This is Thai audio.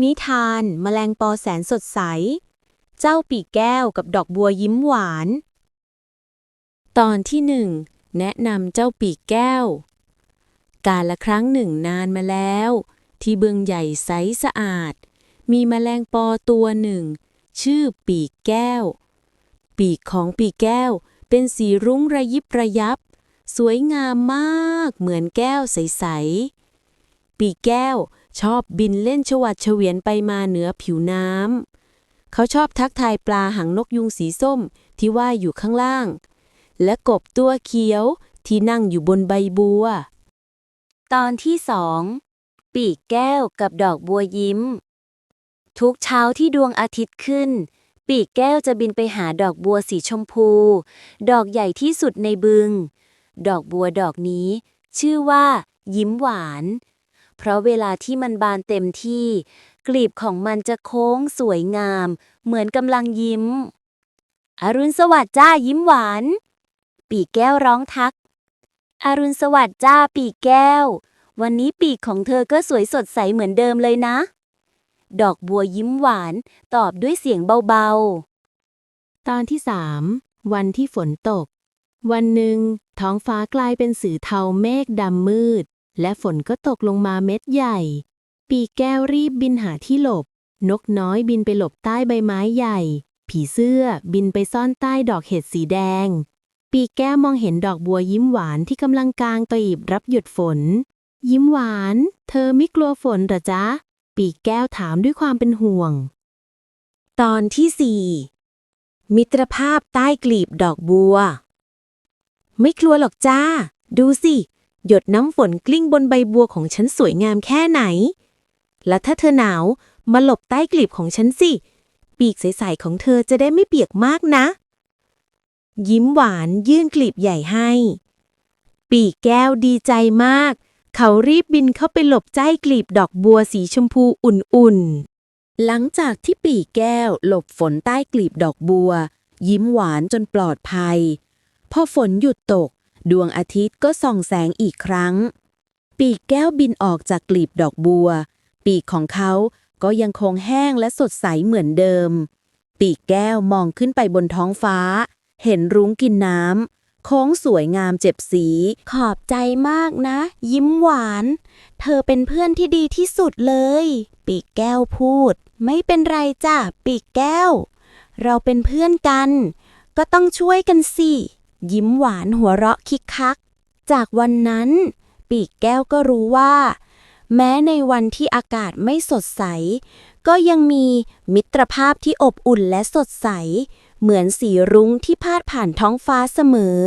นิทาน แมลงปอแสนสดใส เจ้าปีกแก้วกับดอกบัวยิ้มหวาน ตอนที่หนึ่งแนะนำเจ้าปีกแก้ว กาลละครั้งหนึ่งนานมาแล้ว ที่เบืองใหญ่ใสสะอาด มีแมลงปอตัวหนึ่ง ชื่อปีกแก้ว ปีกของปีกแก้วเป็นสีรุ้งระยิบระยับ สวยงามมากเหมือนแก้วใส ๆ ปีกแก้ว ชอบบินเล่นชวัดเฉวียนไปมาเหนือผิวน้ำ เขาชอบทักทายปลาหางนกยุงสีส้มที่ว่ายอยู่ข้างล่าง และกบตัวเขียวที่นั่งอยู่บนใบบัว ตอนที่สองปีกแก้วกับดอกบัวยิ้ม ทุกเช้าที่ดวงอาทิตย์ขึ้น ปีกแก้วจะบินไปหาดอกบัวสีชมพู ดอกใหญ่ที่สุดในบึง ดอกบัวดอกนี้ ชื่อว่า ยิ้มหวาน เพราะเวลาที่มันบานเต็มที่ กลีบของมันจะโค้งสวยงาม เหมือนกำลังยิ้ม อรุณสวัสดิ์จ้ายิ้มหวาน ปีกแก้วร้องทัก อรุณสวัสดิ์จ้าปีกแก้ว วันนี้ปีกของเธอก็สวยสดใสเหมือนเดิมเลยนะ ดอกบัวยิ้มหวานตอบด้วยเสียงเบาๆ ตอนที่สามวันที่ฝนตก วันหนึ่งท้องฟ้ากลายเป็นสีเทาเมฆดำมืด และฝนก็ตกลงมาเม็ดใหญ่ ปีแก้วรีบบินหาที่หลบ นกน้อยบินไปหลบใต้ใบไม้ใหญ่ ผีเสื้อบินไปซ่อนใต้ดอกเห็ดสีแดง ปีแก้วมองเห็นดอกบัวยิ้มหวานที่กำลังกลางกลีบรับหยุดฝน ยิ้มหวาน เธอไม่กลัวฝนหรอจ๊ะ ปีแก้วถามด้วยความเป็นห่วง ตอนที่สี่มิตรภาพใต้กลีบดอกบัว ไม่กลัวหรอกจ้า ดูสิ หยดน้ำฝนกลิ้งบนใบบัวของฉันสวยงามแค่ไหน และถ้าเธอหนาวมาหลบใต้กลีบของฉันสิ ปีกใสๆของเธอจะได้ไม่เปียกมากนะ ยิ้มหวานยื่นกลีบใหญ่ให้ ปีกแก้วดีใจมาก เขารีบบินเข้าไปหลบใต้กลีบดอกบัวสีชมพูอุ่นๆ หลังจากที่ปีกแก้วหลบฝนใต้กลีบดอกบัว ยิ้มหวานจนปลอดภัย พอฝนหยุดตก ดวงอาทิตย์ก็ส่องแสงอีกครั้ง ปีกแก้วบินออกจากกลีบดอกบัว ปีกของเขาก็ยังคงแห้งและสดใสเหมือนเดิม ปีกแก้วมองขึ้นไปบนท้องฟ้า เห็นรุ้งกินน้ำโค้งสวยงามเจ็บสี ขอบใจมากนะ ยิ้มหวาน เธอเป็นเพื่อนที่ดีที่สุดเลย ปีกแก้วพูด ไม่เป็นไรจ้ะปีกแก้ว เราเป็นเพื่อนกัน ก็ต้องช่วยกันสิ ยิ้มหวานหัวเราะคิกคัก จากวันนั้น ปีกแก้วก็รู้ว่า แม้ในวันที่อากาศไม่สดใส ก็ยังมีมิตรภาพที่อบอุ่นและสดใส เหมือนสีรุ้งที่พาดผ่านท้องฟ้าเสมอ